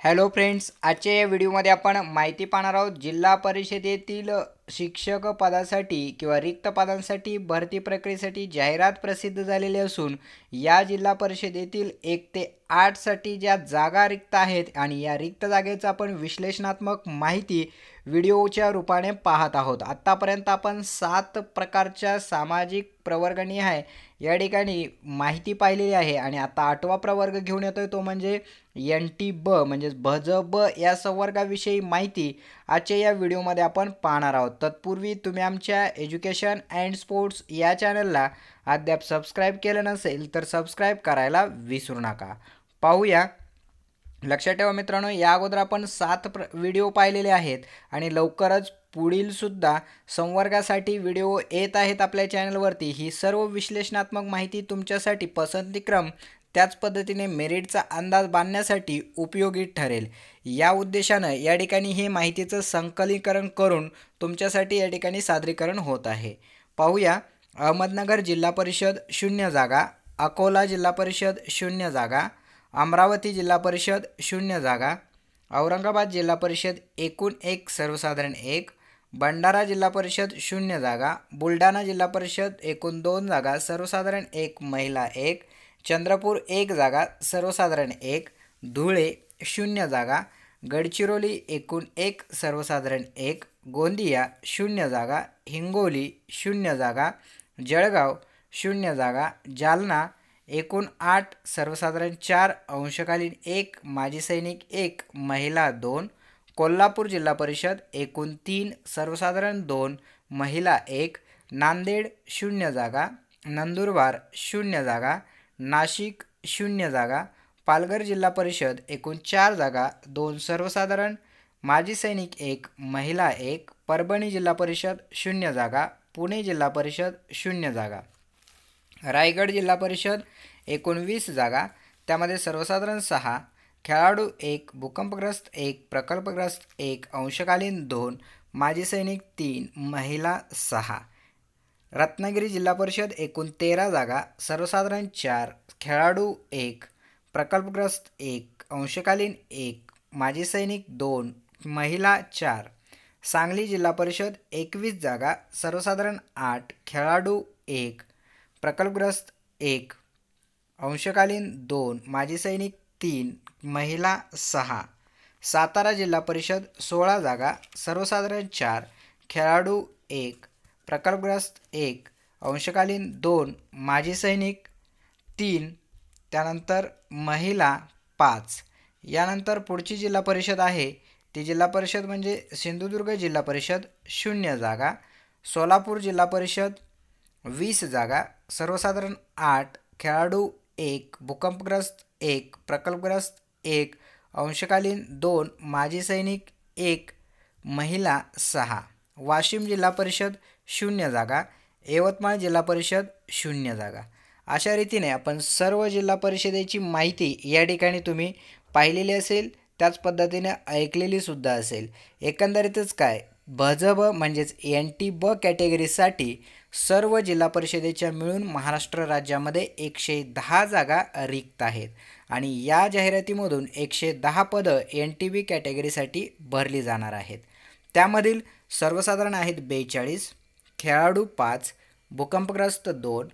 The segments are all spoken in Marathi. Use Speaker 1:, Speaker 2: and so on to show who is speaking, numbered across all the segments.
Speaker 1: हॅलो फ्रेंड्स आजच्या या व्हिडिओमध्ये आपण माहिती पाहणार आहोत जिल्हा परिषदेतील शिक्षक पदासाठी किंवा रिक्त पदांसाठी भरती प्रक्रियेसाठी जाहिरात प्रसिद्ध झालेली असून या जिल्हा परिषदेतील एक ते आठसाठी ज्या जागा रिक्त आहेत आणि या रिक्त जागेचं आपण विश्लेषणात्मक माहिती व्हिडिओच्या रूपाने पाहत आहोत. आत्तापर्यंत आपण सात प्रकारच्या सामाजिक प्रवर्गणी आहे या ठिकाणी माहिती पाहिलेली आहे आणि आता आठवा प्रवर्ग घेऊन येतोय तो म्हणजे एन टी ब म्हणजेच भज ब या संवर्गाविषयी माहिती आजच्या या व्हिडिओमध्ये आपण पाहणार आहोत. तत्पूर्वी तुम्ही आमच्या एज्युकेशन अँड स्पोर्ट्स या चॅनलला अद्याप सबस्क्राईब केलं नसेल तर सबस्क्राईब करायला विसरू नका. पाहूया. लक्षात ठेवा मित्रांनो या अगोदर आपण सात प्र व्हिडिओ पाहिलेले आहेत आणि लवकरच पुढीलसुद्धा संवर्गासाठी व्हिडिओ येत आहेत आपल्या चॅनलवरती. ही सर्व विश्लेषणात्मक माहिती तुमच्यासाठी पसंतीक्रम त्याच पद्धतीने मेरिटचा अंदाज बांधण्यासाठी उपयोगी ठरेल. या उद्देशानं या ठिकाणी हे माहितीचं संकलीकरण करून तुमच्यासाठी या ठिकाणी सादरीकरण होत आहे. पाहूया. अहमदनगर जिल्हा परिषद शून्य जागा अकोला जिल्हा परिषद शून्य जागा अमरावती जिल्हा परिषद शून्य जागा औरंगाबाद जिल्हा परिषद एकूण एक सर्वसाधारण एक भंडारा जिल्हा परिषद शून्य जागा बुलढाणा जिल्हा परिषद एकूण दोन जागा सर्वसाधारण एक महिला एक चंद्रपूर एक जागा सर्वसाधारण एक. धुळे शून्य जागा. गडचिरोली एकूण एक सर्वसाधारण एक. गोंदिया शून्य जागा. हिंगोली शून्य जागा. जळगाव शून्य जागा. जालना एकूण आठ सर्वसाधारण चार. अंशकालीन एक माजी सैनिक एक महिला दोन. कोल्हापूर जिल्हा परिषद एकूण तीन सर्वसाधारण दोन महिला एक. नांदेड शून्य जागा. नंदुरबार शून्य जागा. नाशिक शून्य जागा पालघर जिल्हा परिषद एकूण चार जागा दोन सर्वसाधारण माजी सैनिक एक महिला एक परभणी जिल्हा परिषद शून्य जागा पुणे जिल्हा परिषद शून्य जागा. रायगड जिल्हा परिषद एकोणवीस जागा त्यामध्ये सर्वसाधारण सहा खेळाडू एक भूकंपग्रस्त एक प्रकल्पग्रस्त एक अंशकालीन दोन माजी सैनिक तीन महिला सहा. रत्नागिरी जिल्हा परिषद एकूण तेरा जागा सर्वसाधारण चार खेळाडू एक प्रकल्पग्रस्त एक अंशकालीन एक माजी सैनिक दोन महिला चार. सांगली जिल्हा परिषद एकवीस जागा सर्वसाधारण आठ खेळाडू एक प्रकल्पग्रस्त एक अंशकालीन दोन माजी सैनिक तीन महिला सहा. सातारा जिल्हा परिषद सोळा जागा सर्वसाधारण चार खेळाडू एक प्रकल्पग्रस्त एक अंशकालीन दोन माजी सैनिक तीन त्यानंतर महिला पाच. यानंतर पुढची जिल्हा परिषद आहे. ती जिल्हा परिषद म्हणजे सिंधुदुर्ग जिल्हा परिषद शून्य जागा सोलापूर जिल्हा परिषद वीस जागा सर्वसाधारण आठ खेळाडू एक भूकंपग्रस्त एक प्रकल्पग्रस्त एक अंशकालीन दोन माजी सैनिक एक महिला सहा. वाशिम जिल्हा परिषद शून्य जागा यवतमाळ जिल्हा परिषद शून्य जागा. अशा रीतीने आपण सर्व जिल्हा परिषदेची माहिती या ठिकाणी तुम्ही पाहिलेली असेल त्याच पद्धतीने ऐकलेली सुद्धा असेल. एकंदरीतच काय भजब म्हणजेच एन टी ब कॅटेगरीसाठी सर्व जिल्हा परिषदेच्या मिळून महाराष्ट्र राज्यामध्ये एकशे दहा जागा रिक्त आहेत आणि या जाहिरातीमधून एकशे दहा पदं एन टी बी कॅटेगरीसाठी भरली जाणार आहेत. त्यामधील सर्वसाधारण आहेत बेचाळीस खेळाडू पाच भूकंपग्रस्त दोन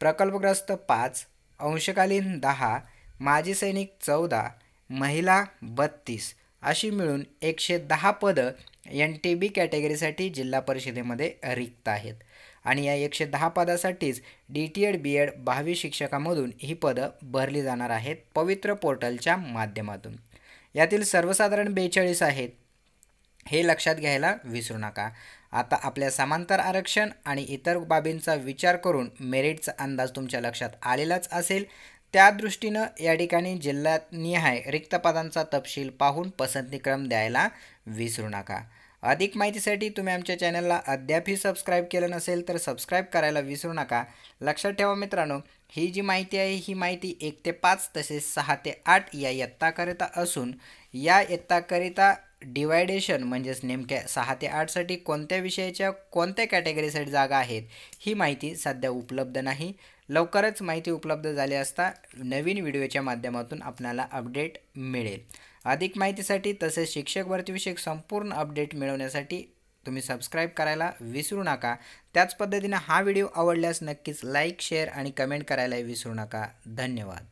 Speaker 1: प्रकल्पग्रस्त पाच अंशकालीन दहा माजी सैनिक चौदा महिला बत्तीस अशी मिळून एकशे दहा पदं एन टी बी कॅटेगरीसाठी जिल्हा परिषदेमध्ये रिक्त आहेत. आणि या एकशे दहा पदासाठीच D T Ed B Ed बावीस शिक्षकामधून ही पदं भरली जाणार आहेत पवित्र पोर्टलच्या माध्यमातून. यातील सर्वसाधारण बेचाळीस आहेत हे लक्षात घ्यायला विसरू नका. आता आपल्या समांतर आरक्षण आणि इतर बाबींचा विचार करून मेरिटचा अंदाज तुमच्या लक्षात आलेलाच असेल त्या दृष्टीनं या ठिकाणी जिल्ह्यात निहाय रिक्त पदांचा तपशील पाहून पसंतीक्रम द्यायला विसरू नका. अधिक माहितीसाठी तुम्ही आमच्या चॅनलला अद्यापही सबस्क्राईब केलं नसेल तर सबस्क्राईब करायला विसरू नका. लक्षात ठेवा मित्रांनो ही जी माहिती आहे ही माहिती एक ते पाच तसेच सहा ते आठ या इयत्ताकरिता असून या इयत्ताकरिता डिवायडेशन म्हणजेच नेमक्या सहा ते आठसाठी कोणत्या विषयाच्या कोणत्या कॅटेगरीसाठी जागा आहेत ही माहिती सध्या उपलब्ध नाही. लवकरच माहिती उपलब्ध झाली असता नवीन व्हिडिओच्या माध्यमातून आपल्याला अपडेट मिळेल. अधिक माहितीसाठी तसेच शिक्षक भरतीविषयक संपूर्ण अपडेट मिळवण्यासाठी तुम्ही सबस्क्राईब करायला विसरू नका. त्याच पद्धतीनं हा व्हिडिओ आवडल्यास नक्कीच लाईक शेअर आणि कमेंट करायला विसरू नका. धन्यवाद.